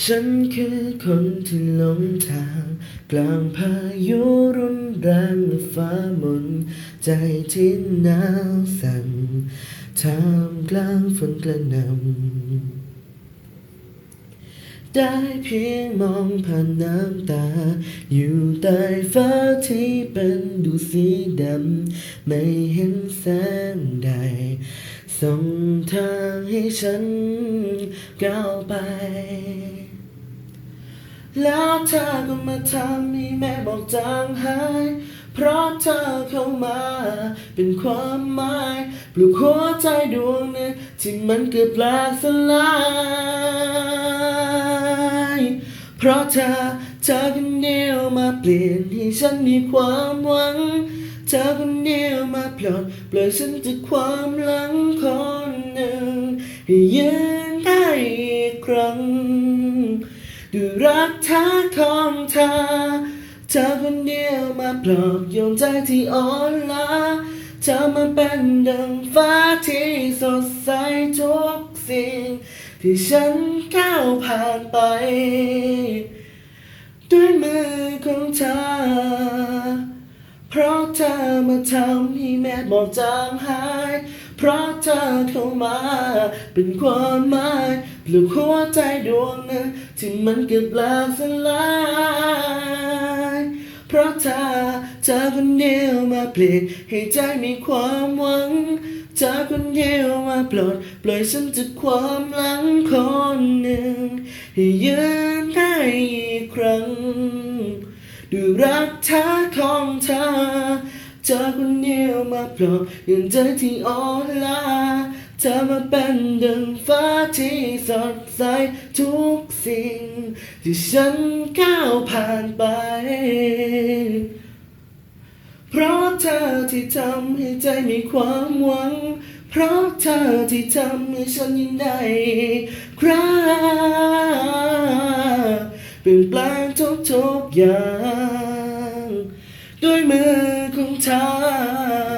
ฉันคือคนที่หลงทาง กลางพายุรุนแรงและฟ้ามน ใจที่หนาวสั่นท่ามกลางฝนกระหน่ำได้เพียงมองผ่านน้ำตา อยู่ใต้ฟ้าที่เป็นดูสีดำ ไม่เห็นแสงใดส่งทางให้ฉันก้าวไป แล้วเธอก็มาทำให้แม่บอกจางหาย เพราะเธอเข้ามาเป็นความหมายปลุกหัวใจดวงหนึงที่มันเกือบแหลกสลาย เพราะเธอเธอคนเดียวมาเปลี่ยนให้ฉันมีความหวัง เธอคนเดียวมาปลดปล่อยฉันจากความหลังคนหนึ่งให้ยืนได้อีกครั้ง ด้วยรักแท้ของเธอเธอคนเดียวมาปลอบโยนใจที่อ่อนล้าเธอมาเป็นดังฟ้าที่สดใสทุกสิ่ง ที่ฉันก้าวผ่านไป ด้วยมือของเธอ เพราะเธอมาทำให้แม่บอกจางหาย เพราะเธอเข้ามาเป็นความหมาย ลุกหัวใจดวงหนึงที่มันเกือบแลกสลาย เพราะเธอเธอคนเดียวมาเปลี่ยนให้ใจมีความหวังเธอคนเดียวมาปลดปล่อยฉันจากความหลังคนหนึ่งให้ยืนได้อีกครั้งด้วยรักแท้ของเธอเธอคนเดียวมาปลอบอย่างใจที่อ่อนล้า เธอมาเป็นดังฟ้าที่สดใสทุกสิ่ง ที่ฉันก้าวผ่านไป เพราะเธอที่ทำให้ใจมีความหวัง เพราะเธอที่ทำให้ฉันยิ้มได้ครั้งเปลี่ยนแปลงทุกๆอย่าง ด้วยมือของเธอ